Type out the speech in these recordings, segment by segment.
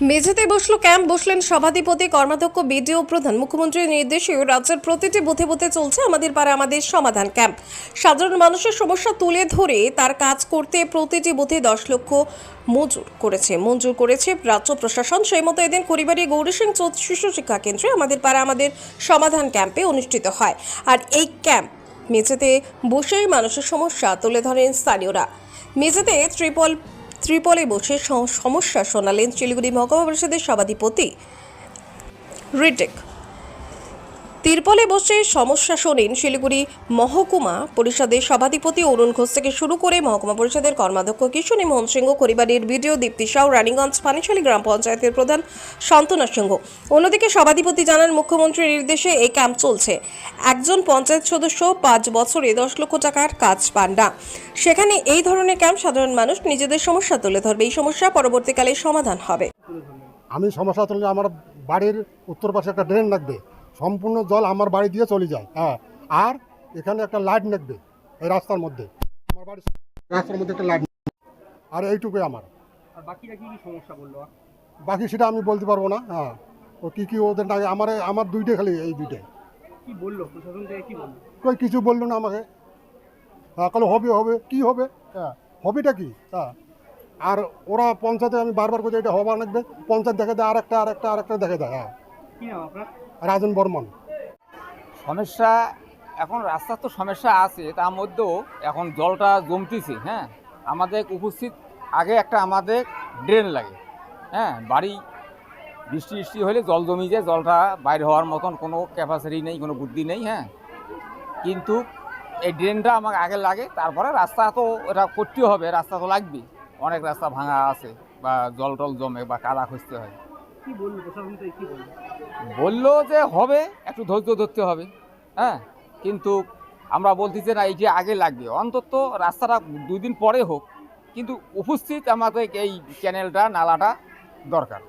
মেঝেতে বসল ক্যাম্প, বসলেন সভাধিপতি, কর্মাধ্যক্ষ, বিডিও প্রধান, মুখ্যমন্ত্রীর নির্দেশে রাজ্যের প্রতিটি বুথে বুথে চলছে আমাদের পাড়া আমাদের সমাধান ক্যাম্প। সাধারণ মানুষের সমস্যা তুলে ধরে তার কাজ করতে প্রতিটি বুথে দশ লক্ষ মঞ্জুর করেছে মঞ্জুর করেছে রাজ্য প্রশাসন। সেই মতো এদিন পরিবারে গৌরী সিং চৌধ শিশু শিক্ষা কেন্দ্রে আমাদের পাড়া আমাদের সমাধান ক্যাম্পে অনুষ্ঠিত হয়। আর এই ক্যাম্প মেঝেতে বসেই মানুষের সমস্যা তুলে ধরেন স্থানীয়রা। মেঝেতে ত্রিপল ত্রিপলে বসে সমস্যা শোনালেন শিলিগুড়ি মহকুমা পরিষদের সভাধিপতি রিটেক। তিরপলে বসে সমস্যা শোনেন শিলিগুড়ি মহকুমা পরিষদের সভাধিপতি অরুণ ঘোষ থেকে শুরু করে মহকুমা পরিষদের কর্মাধ্যক্ষ কিশোরী মোহন সিংহ, পরিবারের বিডিও দীপ্তি সাউ, রানীগঞ্জ পানিশালী গ্রাম পঞ্চায়েতের প্রধান শান্তনা সিংহ। অন্যদিকে সভাধিপতি জানান, মুখ্যমন্ত্রীর নির্দেশে এই ক্যাম্প চলছে। একজন পঞ্চায়েত সদস্য পাঁচ বছরে দশ লক্ষ টাকার কাজ পান না। সেখানে এই ধরনের ক্যাম্প সাধারণ মানুষ নিজেদের সমস্যা তুলে ধরবে। এই সমস্যা পরবর্তীকালে সমাধান হবে। আমি সমস্যা তুলে আমার বাড়ির উত্তর পাশে একটা ড্রেন লাগবে। সম্পূর্ণ জল আমার বাড়ি দিয়ে চলে যায় হ্যাঁ। আর এখানে একটা লাইট লাগবে এই রাস্তার মধ্যে। আমার বাড়ির রাস্তার মধ্যে একটা লাইট আর এইটুকুই আমার। আর বাকিরা কি কি সমস্যা বলল? বাকি সেটা আমি বলতে পারব না হ্যাঁ। ও কী কী ওদের না আমার আমার দুইটা খালি এই দুইটাই কি বলল? প্রশাসন থেকে কি বলল? কই কিছু বলল না আমাকে। হ্যাঁ কালো হবে হবে কি হবে? হ্যাঁ হবেটা কি? হ্যাঁ। আর ওরা পঞ্চায়েতে আমি বারবার করছি এটা হবার লাগবে পঞ্চায়েত দেখে দেয় আর একটা আর একটা আর একটা দেখে দেয় হ্যাঁ। কি নাম আপনার? রাজন বর্মন। সমস্যা, এখন রাস্তার তো সমস্যা আছে, তার মধ্যেও এখন জলটা জমতেছে হ্যাঁ? আমাদের উপস্থিত, আগে একটা আমাদের ড্রেন লাগে হ্যাঁ? বাড়ি বৃষ্টি বৃষ্টি হলে জল জমি যায়, জলটা বাইরে হওয়ার মতন কোনো ক্যাপাসিটি নেই, কোনো বুদ্ধি নেই হ্যাঁ? কিন্তু এই ড্রেনটা আমাকে আগে লাগে, তারপরে রাস্তা তো এটা করতে হবে, রাস্তা তো লাগবে অনেক রাস্তা ভাঙা আছে, বা জল টল জমে বা কাদা খুঁজতে হয়। বলল যে হবে একটু ধৈর্য ধরতে হবে হ্যাঁ? কিন্তু আমরা বলতেছি না এইটি আগে লাগবে। অন্তত রাস্তাটা দুই দিন পরে হোক কিন্তু উপস্থিত আমাদের এই চ্যানেলটা নালাটা দরকার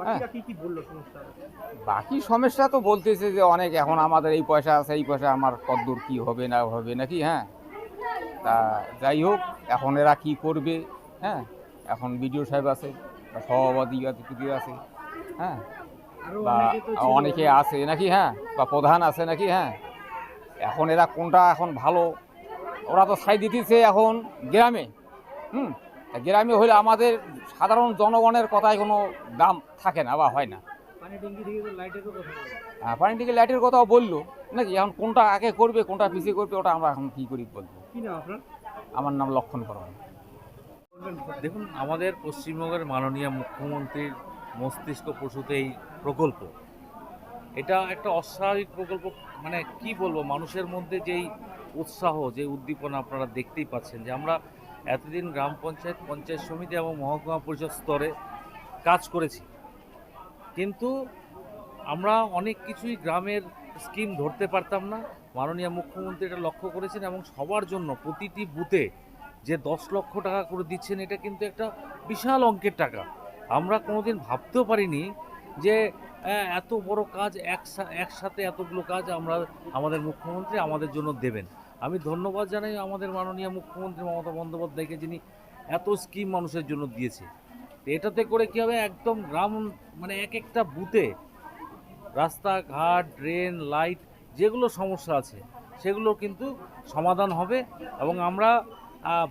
সমস্যা বাকি সমস্যা তো বলতেছে যে অনেক এখন আমাদের এই পয়সা আছে এই পয়সা আমার কদ্দূর কি হবে না হবে নাকি হ্যাঁ? তা যাই হোক এখন এরা কি করবে হ্যাঁ? এখন বিডিও সাহেব আছে সভাপতি আছে হ্যাঁ। বা অনেকে আছে নাকি হ্যাঁ? বা প্রধান আছে নাকি হ্যাঁ? এখন এরা কোনটা এখন ভালো? ওরা তো ছাই দিতেছে এখন গ্রামে। হুম? গ্রামে হলে আমাদের সাধারণ জনগণের কথায় কোনো দাম থাকে না বা হয় না। হ্যাঁ, পানি থেকে লাইটের কথাও বলল। নাকি এখন কোনটা আগে করবে কোনটা পিছিয়ে করবে ওটা আমরা এখন কী করি বলব? আমার নাম লক্ষণ করণ বলবেন দেখুন আমাদের পশ্চিমবঙ্গের মাননীয় মুখ্যমন্ত্রীর মস্তিষ্ক প্রসূত এই প্রকল্প। এটা একটা অস্বাভাবিক প্রকল্প মানে কি বলব, মানুষের মধ্যে যেই উৎসাহ যে উদ্দীপনা আপনারা দেখতেই পাচ্ছেন যে আমরা এতদিন গ্রাম পঞ্চায়েত পঞ্চায়েত সমিতি এবং মহকুমা পরিষদ স্তরে কাজ করেছি। কিন্তু আমরা অনেক কিছুই গ্রামের স্কিম ধরতে পারতাম না। মাননীয় মুখ্যমন্ত্রী এটা লক্ষ্য করেছেন এবং সবার জন্য প্রতিটি বুথে যে দশ লক্ষ টাকা করে দিচ্ছেন, এটা কিন্তু একটা বিশাল অঙ্কের টাকা। আমরা কোনোদিন ভাবতেও পারিনি যে এত বড় কাজ একসা- একসাথে এতগুলো কাজ আমরা আমাদের মুখ্যমন্ত্রী আমাদের জন্য দেবেন। আমি ধন্যবাদ জানাই আমাদের মাননীয় মুখ্যমন্ত্রী মমতা বন্দ্যোপাধ্যায়কে যিনি এত স্কিম মানুষের জন্য দিয়েছে। এটাতে করে কী হবে? একদম গ্রাম মানে এক একটা বুথে রাস্তাঘাট, ড্রেন, লাইট যেগুলো সমস্যা আছে, সেগুলো কিন্তু সমাধান হবে এবং আমরা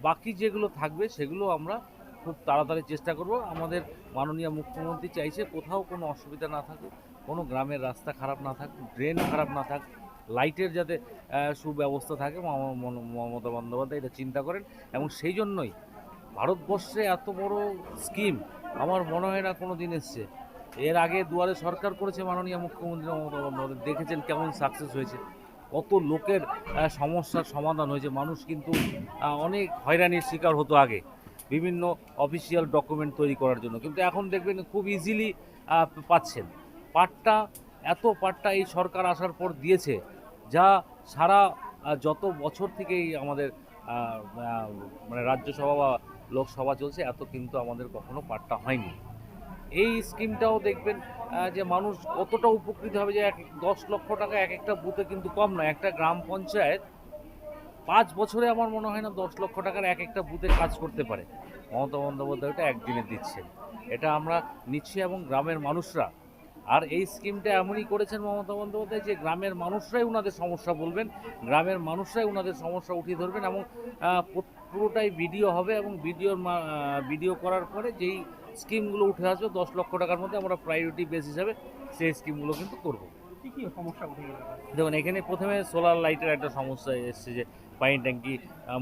বাকি যেগুলো থাকবে সেগুলো আমরা খুব তাড়াতাড়ি চেষ্টা করব। আমাদের মাননীয় মুখ্যমন্ত্রী চাইছে কোথাও কোনো অসুবিধা না থাকুক, কোনো গ্রামের রাস্তা খারাপ না থাকুক, ড্রেন খারাপ না থাক, লাইটের যাতে সুব্যবস্থা থাকে, মম- মম- মমতা বন্দ্যোপাধ্যায় এটা চিন্তা করেন এবং সেই জন্যই ভারতবর্ষে এত বড় স্কিম আমার মনে হয় না কোনো দিন এসছে। এর আগে দুয়ারে সরকার করেছে মাননীয় মুখ্যমন্ত্রী মমতা বন্দ্যোপাধ্যায়, দেখেছেন কেমন সাকসেস হয়েছে। কত লোকের সমস্যার সমাধান হয়েছে, মানুষ কিন্তু অনেক হয়রানির শিকার হতো আগে। বিভিন্ন অফিসিয়াল ডকুমেন্ট তৈরি করার জন্য। কিন্তু এখন দেখবেন খুব ইজিলি পাচ্ছেন। পাটটা, এত পাটটা এই সরকার আসার পর দিয়েছে, যা সারা যত বছর থেকেই আমাদের মানে রাজ্যসভা বা লোকসভা চলছে, এত কিন্তু আমাদের কখনো পাট্টা হয়নি। এই স্কিমটাও দেখবেন যে মানুষ কতটা উপকৃত হবে যে এক দশ লক্ষ টাকা এক একটা বুথে কিন্তু কম নয়। একটা গ্রাম পঞ্চায়েত পাঁচ বছরে আমার মনে হয় না দশ লক্ষ টাকার এক একটা বুথে কাজ করতে পারে। মমতা বন্দ্যোপাধ্যায় ওটা একদিনে দিচ্ছেন। এটা আমরা নিচ্ছি এবং গ্রামের মানুষরা, আর এই স্কিমটা এমনই করেছেন মমতা বন্দ্যোপাধ্যায় যে গ্রামের মানুষরাই ওনাদের সমস্যা বলবেন, গ্রামের মানুষরাই ওনাদের সমস্যা উঠিয়ে ধরবেন এবং পুরোটাই ভিডিও হবে এবং ভিডিওর ভিডিও করার পরে যেই স্কিমগুলো উঠে আসবে, দশ লক্ষ টাকার মধ্যে আমরা প্রায়োরিটি বেস হিসাবে সেই স্কিমগুলো কিন্তু করব। সমস্যা দেখুন, এখানে প্রথমে সোলার লাইটের একটা সমস্যা এসেছে যে, পানি ট্যাঙ্কি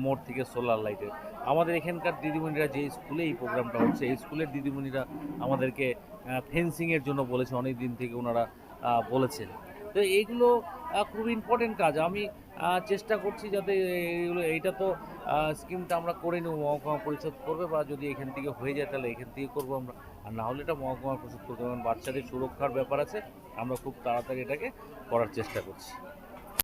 মোড় থেকে সোলার লাইটের আমাদের এখানকার দিদিমণিরা যে স্কুলে এই প্রোগ্রামটা হচ্ছে, এই স্কুলের দিদিমণিরা আমাদেরকে ফেন্সিংয়ের জন্য বলেছে অনেক দিন থেকে ওনারা বলেছেন। তো এইগুলো খুব ইম্পর্টেন্ট কাজ। আমি চেষ্টা করছি যাতে এইগুলো এইটা তো স্কিমটা আমরা করে নেব, মহকুমা পরিষদ করবে বা যদি এখান থেকে হয়ে যায় তাহলে এখান থেকে করব আমরা। আর না হলে এটা মহকুমা পরিষদ করতে কারণ বাচ্চাদের সুরক্ষার ব্যাপার আছে। আমরা খুব তাড়াতাড়ি এটাকে করার চেষ্টা করছি।